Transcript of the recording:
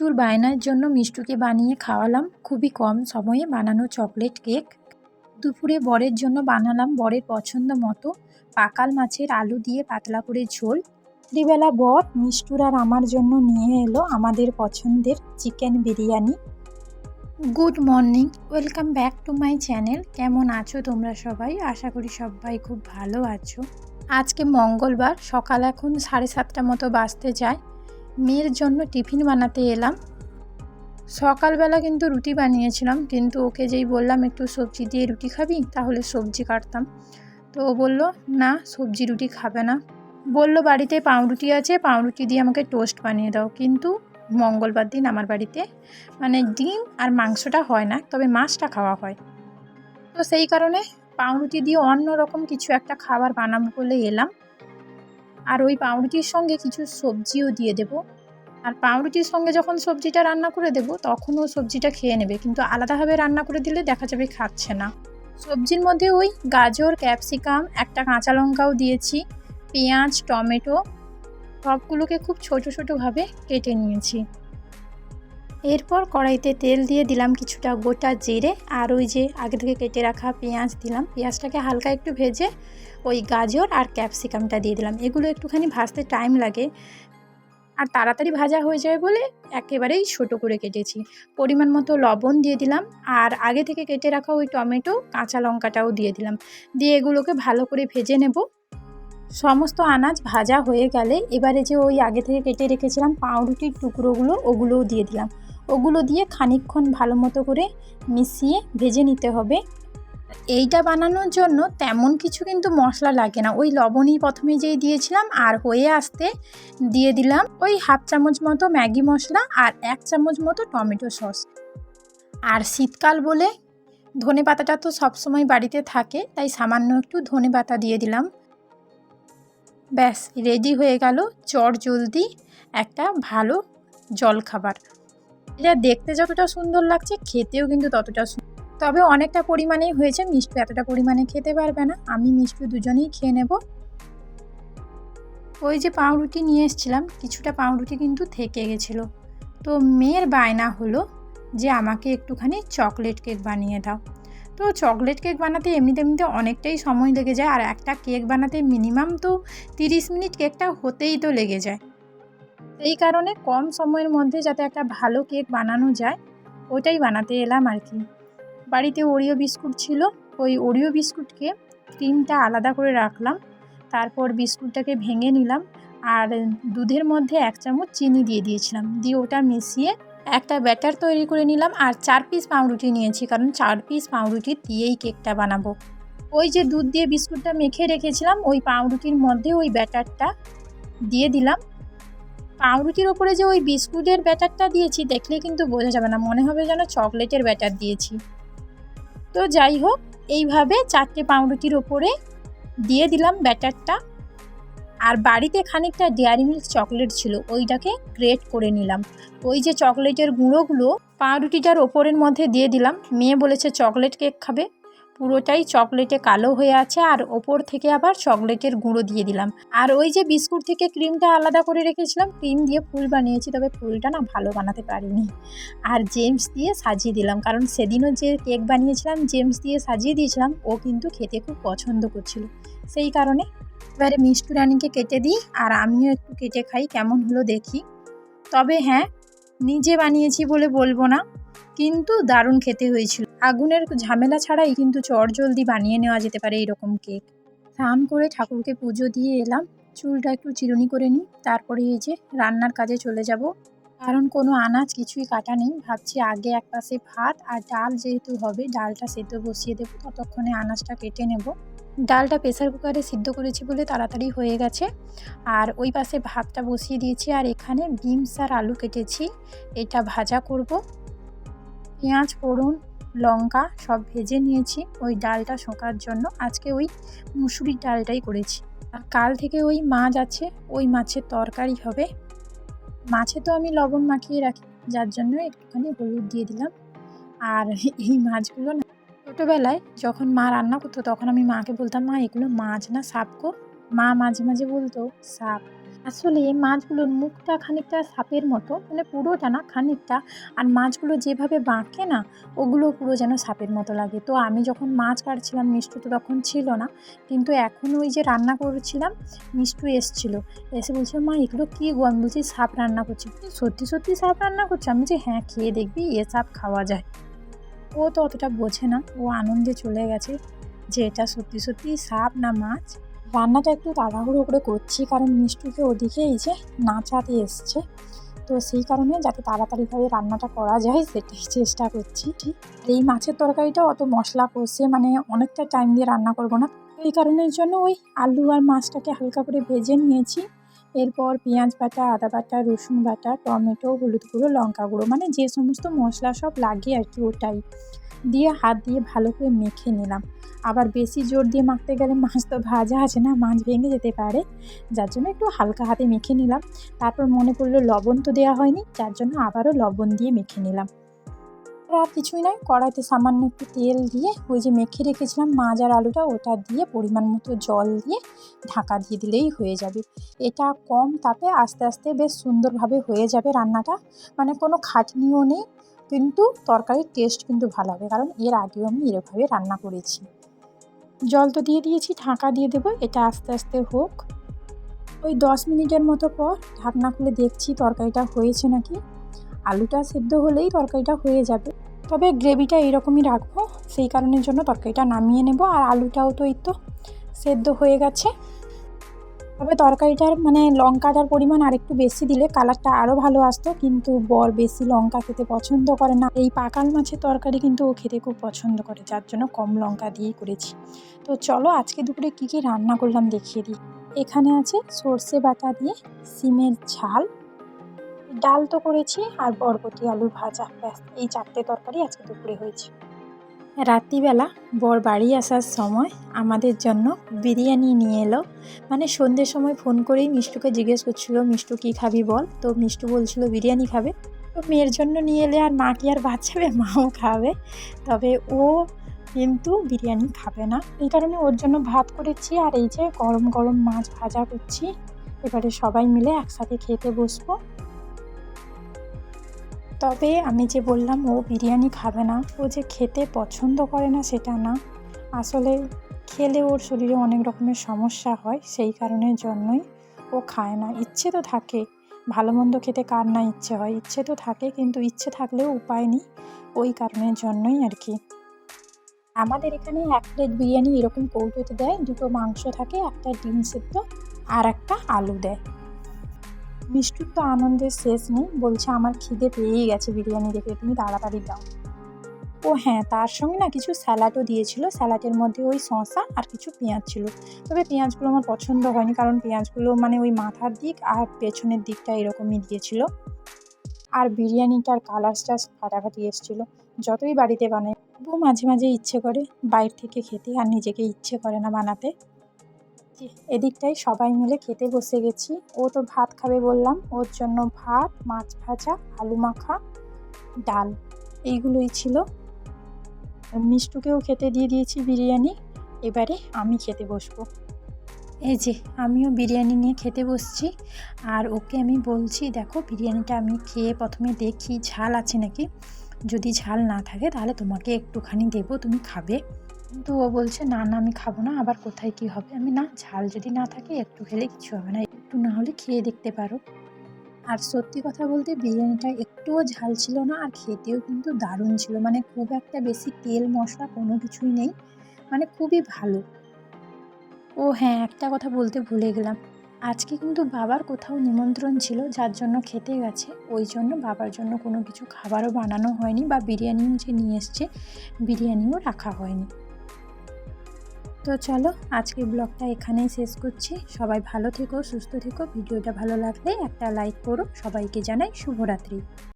মিষ্টুর বায়নার জন্য মিষ্টুকে বানিয়ে খাওয়ালাম। খুবই কম সময়ে বানানো চকলেট কেক। দুপুরে বরের জন্য বানালাম বরের পছন্দ মতো পাকাল মাছের আলু দিয়ে পাতলা করে ঝোল। রাত্রিবেলা বর মিষ্টুর আর আমার জন্য নিয়ে এলো আমাদের পছন্দের chicken biryani. Good morning, welcome back to my channel. কেমন আছো তোমরা সবাই? আশা করি সবাই খুব ভালো আছো। আজকে মঙ্গলবার, সকাল এখন সাড়ে সাতটা মতো বাজতে যায়। মেয়ের জন্য টিফিন বানাতে এলাম। সকালবেলা কিন্তু রুটি বানিয়েছিলাম, কিন্তু ওকে যেই বললাম, একটু সবজি দিয়ে রুটি খাবি, তাহলে সবজি কাটতাম। তো ও বলল, না, সবজি রুটি খাবে না। বলল, বাড়িতে পাউরুটি আছে, পাউরুটি দিয়ে আমাকে টোস্ট বানিয়ে দাও। কিন্তু মঙ্গলবার দিন আমার বাড়িতে মানে ডিম আর মাংসটা হয় না, তবে মাছটা খাওয়া হয়। তো সেই কারণে পাউরুটি দিয়ে অন্য রকম কিছু একটা খাবার বানাবো বলে এলাম। আর ওই পাউরুটির সঙ্গে কিছু সবজিও দিয়ে দেব। আর পাউরুটির সঙ্গে যখন সবজিটা রান্না করে দেব, তখন ও সবজিটা খেয়ে নেবে। কিন্তু আলাদাভাবে রান্না করে দিলে দেখা যাবে খাচ্ছে না। সবজির মধ্যে ওই গাজর, ক্যাপসিকাম, একটা কাঁচা লঙ্কাও দিয়েছি, পেঁয়াজ, টমেটো, সবগুলোকে খুব ছোটো ছোটোভাবে কেটে নিয়েছি। এরপর কড়াইতে তেল দিয়ে দিলাম কিছুটা গোটা জিরে আর ওই যে আগে থেকে কেটে রাখা পেঁয়াজ দিলাম। পেঁয়াজটাকে হালকা একটু ভেজে ওই গাজর আর ক্যাপসিকামটা দিয়ে দিলাম। এগুলো একটুখানি ভাজতে টাইম লাগে। আর তাড়াতাড়ি ভাজা হয়ে যায় বলে একেবারেই ছোটো করে কেটেছি। পরিমাণ মতো লবণ দিয়ে দিলাম আর আগে থেকে কেটে রাখা ওই টমেটো, কাঁচা লঙ্কাটাও দিয়ে দিলাম। দিয়ে এগুলোকে ভালো করে ভেজে নেব। সমস্ত আনাজ ভাজা হয়ে গেলে এবারে যে ওই আগে থেকে কেটে রেখেছিলাম পাউরুটির টুকরোগুলো, ওগুলোও দিয়ে দিলাম। ওগুলো দিয়ে খানিকক্ষণ ভালো মতো করে মিশিয়ে ভেজে নিতে হবে। এইটা বানানোর জন্য তেমন কিছু কিন্তু মশলা লাগে না। ওই লবণই প্রথমে যেই দিয়েছিলাম আর হয়ে আসতে দিয়ে দিলাম ওই হাফ চামচ মতো ম্যাগি মশলা আর এক চামচ মতো টমেটো সস। আর শীতকাল বলে ধনে পাতাটা তো সবসময় বাড়িতে থাকে, তাই সামান্য একটু ধনে পাতা দিয়ে দিলাম। ব্যাস রেডি হয়ে গেল চট জলদি একটা ভালো জলখাবার। এটা দেখতে যতটা সুন্দর লাগছে, খেতেও কিন্তু ততটা তবে অনেকটা পরিমাণেই হয়েছে। মিষ্টি এতটা পরিমাণে খেতে পারবে না। আমি মিষ্টি দুজনেই খেয়ে নেব। ওই যে পাউরুটি নিয়ে এসেছিলাম, কিছুটা পাউরুটি কিন্তু থেকে গেছিল। তো মেয়ের বায়না হলো যে আমাকে একটুখানি চকলেট কেক বানিয়ে দাও। তো চকলেট কেক বানাতে এমনিতে এমনিতে অনেকটাই সময় লেগে যায়, আর একটা কেক বানাতে মিনিমাম তো তিরিশ মিনিট কেকটা হতেই তো লেগে যায়। এই কারণে কম সময়ের মধ্যে যাতে একটা ভালো কেক বানানো যায়, ওইটাই বানাতে এলাম আর কি। বাড়িতে ওরিও বিস্কুট ছিল, ওই ওরিও বিস্কুটকে ক্রিমটা আলাদা করে রাখলাম, তারপর বিস্কুটটাকে ভেঙে নিলাম আর দুধের মধ্যে এক চামচ চিনি দিয়ে দিয়েছিলাম। দিয়ে ওটা মিশিয়ে একটা ব্যাটার তৈরি করে নিলাম আর চার পিস পাউরুটি নিয়েছি, কারণ চার পিস পাউরুটি দিয়েই কেকটা বানাবো। ওই যে দুধ দিয়ে বিস্কুটটা মেখে রেখেছিলাম, ওই পাউরুটির মধ্যে ওই ব্যাটারটা দিয়ে দিলাম। পাউরুটির ওপরে যে ওই বিস্কুটের ব্যাটারটা দিয়েছি, দেখলে কিন্তু বোঝা যাবে না। মনে হবে যেন চকলেটের ব্যাটার দিয়েছি। তো যাই হোক, এইভাবে চারটে পাউরুটির ওপরে দিয়ে দিলাম ব্যাটারটা। আর বাড়িতে খানিকটা ডেয়ারি মিল্ক চকলেট ছিল, ওইটাকে গ্রেট করে নিলাম। ওই যে চকলেটের গুঁড়োগুলো পাউরুটিটার ওপরের মধ্যে দিয়ে দিলাম। মেয়ে বলেছে চকলেট কেক খাবে। পুরোটাই চকলেটে কালো হয়ে আছে আর ওপর থেকে আবার চকলেটের গুঁড়ো দিয়ে দিলাম। আর ওই যে বিস্কুট থেকে ক্রিমটা আলাদা করে রেখেছিলাম, ক্রিম দিয়ে ফুল বানিয়েছি, তবে ফুলটা না ভালো বানাতে পারিনি। আর জেমস দিয়ে সাজিয়ে দিলাম, কারণ সেদিনও যে কেক বানিয়েছিলাম, জেমস দিয়ে সাজিয়ে দিয়েছিলাম, ও কিন্তু খেতে খুব পছন্দ করছিল। সেই কারণে এবারে মিষ্টি রানিকে কেটে দিই, আর আমিও একটু কেটে খাই, কেমন হলো দেখি। তবে হ্যাঁ নিজে বানিয়েছি বলে বলব না। কিন্তু দারুণ খেতে হয়েছিল। আগুনের ঝামেলা ছাড়াই কিন্তু চট জলদি বানিয়ে নেওয়া যেতে পারে এরকম কেক। স্নান করে ঠাকুরকে পুজো দিয়ে এলাম। চুলটা একটু চিরুনি করে নিই। তারপরে এই যে রান্নার কাজে চলে যাব। কারণ কোনো আনাজ কিছুই কাটা নেই। ভাবছি আগে এক পাশে ভাত আর ডাল যেহেতু হবে, ডালটা সেদ্ধ বসিয়ে দেবো। ততক্ষণে আনাজটা কেটে নেব। ডালটা প্রেসার কুকারে সিদ্ধ করেছি বলে তাড়াতাড়ি হয়ে গেছে। আর ওই পাশে ভাতটা বসিয়ে দিয়েছি। আর এখানে বিমস আর আলু কেটেছি। এটা ভাজা করব। পেঁয়াজ ফোড়ন লঙ্কা সব ভেজে নিয়েছি। ওই ডালটা শোকার জন্য আজকে ওই মুসুরির ডালটাই করেছি। আর কাল থেকে ওই মাছ আছে, ওই মাছের তরকারি হবে। মাছে তো আমি লবণ মাখিয়ে রাখি, যার জন্য একটুখানি হলুদ দিয়ে দিলাম। আর এই মাছগুলো না, ছোটোবেলায় যখন মা রান্না করতো, তখন আমি মাকে বলতাম, মা, এগুলো মাছ না সাপ গো মা মাঝে মাঝে বলতো, সাপ। আসলে মাছগুলোর মুখটা খানিকটা সাপের মতো মানে পুরোটা না, খানিকটা। আর মাছগুলো যেভাবে বাঁকে না, ওগুলো পুরো যেন সাপের মতো লাগে। তো আমি যখন মাছ কাটছিলাম, মিষ্টু তো তখন ছিল না। কিন্তু এখন ওই যে রান্না করেছিলাম, মিষ্টু এসছিল। এসে বলছে, মা, এগুলো কী গো? আমি বলছি, সাপ রান্না করছি। সত্যি সত্যি সাপ রান্না করছে? আমি বলছি হ্যাঁ খেয়ে দেখবি, এ সাপ খাওয়া যায়। ও তো অতটা বোঝে না। ও আনন্দে চলে গেছে যে এটা সত্যি সত্যি সাপ না মাছ। রান্নাটা একটু তাড়াহুড়ো করে করছি, কারণ মিষ্টুকে ওদিকে এই যে নাচাতে এসছে। তো সেই কারণে যাতে তাড়াতাড়িভাবে রান্নাটা করা যায়, সেটাই চেষ্টা করছি। ঠিক এই মাছের তরকারিটা অত মশলা কষে মানে অনেকটা টাইম দিয়ে রান্না করব না। এই কারণের জন্য ওই আলু আর মাছটাকে হালকা করে ভেজে নিয়েছি। এরপর পেঁয়াজ বাটা, আদা বাটা, রসুন বাটা, টমেটো, হলুদ গুঁড়ো, লঙ্কা গুঁড়ো মানে যে সমস্ত মশলা সব লাগে আর কি ওটাই। দিয়ে হাত দিয়ে ভালো করে মেখে নিলাম। আবার বেশি জোর দিয়ে মাখতে গেলে মাছ তো ভাজা আছে না, মাছ ভেঙে যেতে পারে। যার জন্য একটু হালকা হাতে মেখে নিলাম। তারপর মনে পড়ল লবণ তো দেওয়া হয়নি, যার জন্য আবারও লবণ দিয়ে মেখে নিলাম। আর কিছুই নয়, কড়াইতে সামান্য একটু তেল দিয়ে ওই যে মেখে রেখেছিলাম মাছ আর আলুটা, ওটা দিয়ে পরিমাণ মতো জল দিয়ে ঢাকা দিয়ে দিলেই হয়ে যাবে। এটা কম তাপে আস্তে আস্তে বেশ সুন্দরভাবে হয়ে যাবে রান্নাটা। মানে কোনো খাটনিও নেই। কিন্তু তরকারির টেস্ট কিন্তু ভালো হবে কারণ এর আগেও আমি এরভাবে রান্না করেছি। জল তো দিয়ে দিয়েছি, ঢাকা দিয়ে দেবো, এটা আস্তে আস্তে হোক। ওই দশ মিনিটের মতো পর ঢাকনা খুলে দেখছি তরকারিটা হয়েছে নাকি। আলুটা সেদ্ধ হলেই তরকারিটা হয়ে যাবে। তবে গ্রেভিটা এইরকমই রাখব, সেই কারণের জন্য তরকারিটা নামিয়ে নেব। আর আলুটাও তো এই তো সেদ্ধ হয়ে গেছে। তবে তরকারিটার মানে লঙ্কাটার পরিমাণ আরেকটু বেশি দিলে কালারটা আরও ভালো আসতো, কিন্তু বর বেশি লঙ্কা খেতে পছন্দ করে না। এই পাকাল মাছের তরকারি কিন্তু ও খেতে খুব পছন্দ করে, যার জন্য কম লঙ্কা দিয়েই করেছি। তো চলো আজকে দুপুরে কী কী রান্না করলাম দেখিয়ে দিই। এখানে আছে সর্ষে বাটা দিয়ে সিমের ঝাল, ডাল তো করেছি আর বরবটি আলু ভাজা। ব্যাস, এই চারটে তরকারি আজকে দুপুরে হয়েছে। রাত্রিবেলা বর বাড়ি আসার সময় আমাদের জন্য বিরিয়ানি নিয়ে এলো। মানে সন্ধ্যের সময় ফোন করেই মিষ্টুকে জিজ্ঞেস করছিল, মিষ্টু, কী খাবি বল? তো মিষ্টু বলছিল, বিরিয়ানি খাবে। তো মেয়ের জন্য নিয়ে এলে আর মা কি আর বাঁচাবে মাও খাবে। তবে ও কিন্তু বিরিয়ানি খাবে না। এই কারণে ওর জন্য ভাত করেছি আর এই যে গরম গরম মাছ ভাজা করছি। এবারে সবাই মিলে একসাথে খেতে বসবো। তবে আমি যে বললাম ও বিরিয়ানি খাবে না, ও যে খেতে পছন্দ করে না সেটা না। আসলে খেলে ওর শরীরে অনেক রকমের সমস্যা হয়, সেই কারণের জন্যই ও খায় না। ইচ্ছে তো থাকে, ভালো মন্দ খেতে কার না ইচ্ছে হয়। ইচ্ছে তো থাকে, কিন্তু ইচ্ছে থাকলেও উপায় নেই, ওই কারণের জন্যই আর কি। আমাদের এখানে এক প্লেট বিরিয়ানি এরকম কৌটোতে দেয়, দুটো মাংস থাকে, একটা ডিম সেদ্ধ আর একটা আলু দেয়। মিষ্টুর তো আনন্দের শেষ নেই। বলছে, আমার খিদে পেয়েই গেছে বিরিয়ানি দেখে, তুমি তাড়াতাড়ি দাও। ও হ্যাঁ তার সঙ্গে না কিছু স্যালাডও দিয়েছিল। স্যালাডের মধ্যে ওই শসা আর কিছু পেঁয়াজ ছিল। তবে পেঁয়াজগুলো আমার পছন্দ হয়নি, কারণ পেঁয়াজগুলো মানে ওই মাথার দিক আর পেছনের দিকটা এরকমই দিয়েছিল। আর বিরিয়ানিটার কালারটা ফাটাফাটি এসেছিল। যতই বাড়িতে বানাই, তবুও মাঝে মাঝে ইচ্ছে করে, বাইরে থেকে খেতে আর নিজেকে ইচ্ছে করে না বানাতে। এদিকটায় সবাই মিলে খেতে বসে গেছি। ও তো ভাত খাবে বললাম। ওর জন্য ভাত, মাছ ভাজা, আলু মাখা, ডাল। এইগুলোই ছিল। মিষ্টুকেও খেতে দিয়ে দিয়েছি বিরিয়ানি। এবারে আমি খেতে বসবো। এই যে, আমিও বিরিয়ানি নিয়ে খেতে বসছি। আর ওকে আমি বলছি, দেখো, বিরিয়ানিটা আমি খেয়ে প্রথমে দেখি, ঝাল আছে নাকি? যদি ঝাল না থাকে, তাহলে তোমাকে একটুখানি দেবো, তুমি খাবে। কিন্তু ও বলছে, না না, আমি খাব না, আবার কোথায় কি হবে? আমি, না, ঝাল যদি না থাকে, একটু খেলে কিছু হবে না, একটু না হলে খেয়ে দেখতে পারো। আর সত্যি কথা বলতে, বিরিয়ানিটা একটুও ঝাল ছিল না, আর খেতেও কিন্তু দারুণ ছিল। মানে খুব একটা বেশি তেল, মশলা কোনো কিছুই নেই মানে খুবই ভালো। ও হ্যাঁ একটা কথা বলতে ভুলে গেলাম। আজকে কিন্তু বাবার কোথাও নিমন্ত্রণ ছিল, যার জন্য খেতে গেছে। ওই জন্য বাবার জন্য কোনো কিছু খাবারও বানানো হয়নি বা বিরিয়ানিও যে নিয়ে এসছে, বিরিয়ানিও রাখা হয়নি। তো চলো, আজকের ব্লগটা এখানেই শেষ করছি। সবাই ভালো থেকো, সুস্থ থেকো। ভিডিওটা ভালো লাগলে একটা লাইক করো। সবাইকে জানাই শুভরাত্রি।